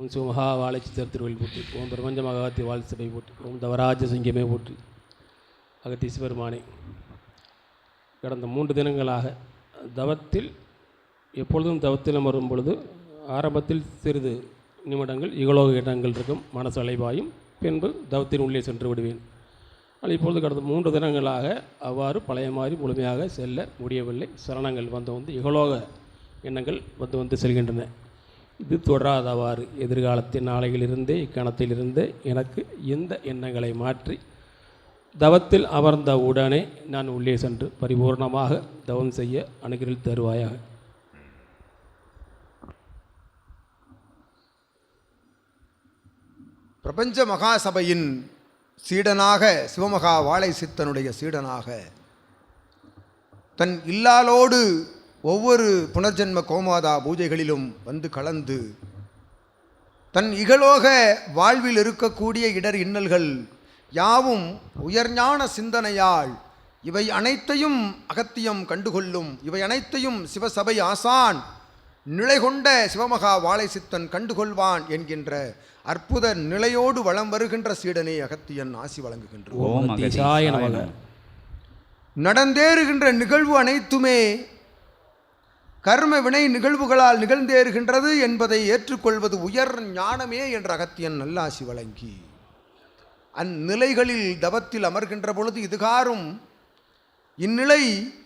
ஓம் சுமகா வாழைச்சி திருவள்ளி போற்றி ஓம் பிரபஞ்ச மகாத்தி வாழ்சபை போற்றி ஓம் தவராஜ சிங்கமே போற்றி அகத்தீஸ்வருமானே. கடந்த மூன்று தினங்களாக தவத்தில் எப்பொழுதும் தவத்தில் அமரும் பொழுது ஆரம்பத்தில் சிறிது நிமிடங்கள் இகலோக இடங்கள் இருக்கும் மனசு அலைவாயும் பின்பு தவத்தின் உள்ளே சென்று விடுவேன். ஆனால் இப்பொழுது கடந்த மூன்று தினங்களாக அவ்வாறு பழைய மாதிரி முழுமையாக செல்ல முடியவில்லை. சரணங்கள் வந்து வந்து இகலோக எண்ணங்கள் வந்து வந்து செல்கின்றன. இது தொடராதவாறு எதிர்காலத்தின் நாளையிலிருந்தே இக்கணத்திலிருந்தே எனக்கு இந்த எண்ணங்களை மாற்றி தவத்தில் அமர்ந்த உடனே நான் உள்ளே சென்று பரிபூர்ணமாக தவம் செய்ய அணுகிரில் தருவாயாக. பிரபஞ்ச மகாசபையின் சீடனாக சிவமகா வாழை சித்தனுடைய சீடனாக தன் இல்லாலோடு ஒவ்வொரு புனர்ஜென்ம கோமாதா பூஜைகளிலும் வந்து கலந்து தன் இகலோக வாழ்வில் இருக்கக்கூடிய இடர் இன்னல்கள் யாவும் உயர்ஞான சிந்தனையால் இவை அனைத்தையும் அகத்தியம் கண்டுகொள்ளும் இவை அனைத்தையும் சிவசபை ஆசான் நிலை கொண்ட சிவமகா வாழை சித்தன் கண்டுகொள்வான் என்கின்ற அற்புத நிலையோடு வலம் வருகின்ற சீடனே அகத்தியன் ஆசி. நமக. நடந்தேறுகின்ற நிகழ்வு அனைத்துமே கர்ம வினை நிகழ்வுகளால் நிகழ்ந்தேறுகின்றது என்பதை ஏற்றுக்கொள்வது உயர் ஞானமே என்ற அகத்தியன் நல்லாசி வழங்கி. அந்நிலைகளில் தவத்தில் அமர்கின்ற பொழுது இதுகாரும் இந்நிலை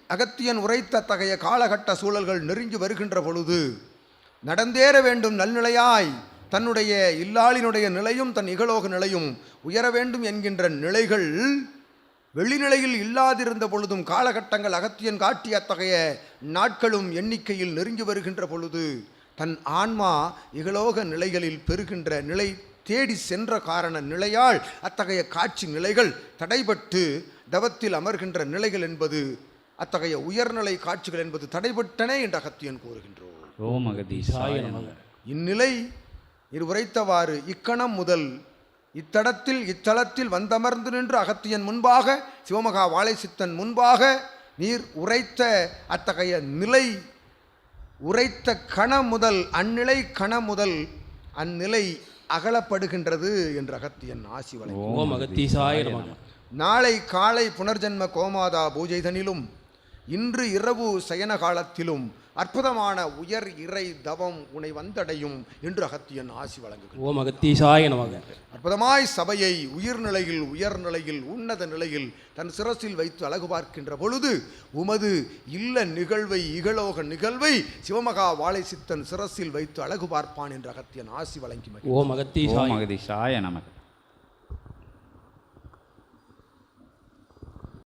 அகத்தியன் உரைத்த தகைய காலகட்ட சூழல்கள் நெருங்கி வருகின்ற பொழுது நடந்தேற வேண்டும் நல்நிலையாய் தன்னுடைய இல்லாளினுடைய நிலையும் தன் இகலோக நிலையும் உயர வேண்டும் என்கின்ற நிலைகள் வெளிநிலையில் இல்லாதிருந்த பொழுதும் காலகட்டங்கள் அகத்தியன் காட்டிய அத்தகைய நாட்களும் எண்ணிக்கையில் நெருங்கி வருகின்ற பொழுது தன் ஆன்மா இகலோக நிலைகளில் பெறுகின்ற நிலை தேடி சென்ற காரண நிலையால் அத்தகைய காட்சி நிலைகள் தடைபட்டு தவத்தில் அமர்கின்ற நிலைகள் என்பது அத்தகைய உயர்நிலை காட்சிகள் என்பது தடைபட்டன என்று அகத்தியன் கூறுகின்றோம் ஓம் நமக. இந்நிலை இரு உரைத்தவாறு இக்கணம் முதல் இத்தடத்தில் இத்தலத்தில் வந்தமர்ந்து நின்று அகத்தியன் முன்பாக சிவமகா வாழை சித்தன் முன்பாக நீர் உரைத்த அத்தகைய நிலை உரைத்த கணம் முதல் அந்நிலை கணம் முதல் அந்நிலை அகலப்படுகின்றது என்று அகத்தியன் ஆசி வழங்கி ஓம் அகத்தீசாய நமக. நாளை காலை புனர்ஜன்ம கோமாதா பூஜைதனிலும் இன்று இரவு சயன காலத்திலும் அற்புதமான உயர் இறை தவம் உனை வந்தடையும் என்று அகத்தியன் ஆசி வழங்குகிறார் ஓம் அகத்தீசாய நமக. அற்புதமாய் சபையை உயிர்நிலையில் உயர்நிலையில் உன்னத நிலையில் தன் சிரசில் வைத்து அழகு பார்க்கின்ற பொழுது உமது இல்ல நிகழ்வை இகலோக நிகழ்வை சிவமகா வாழை சித்தன் சிரசில் வைத்து அழகு பார்ப்பான் என்று அகத்தியன் ஆசி வழங்கி. ஓம் அகத்தீசாய நமக.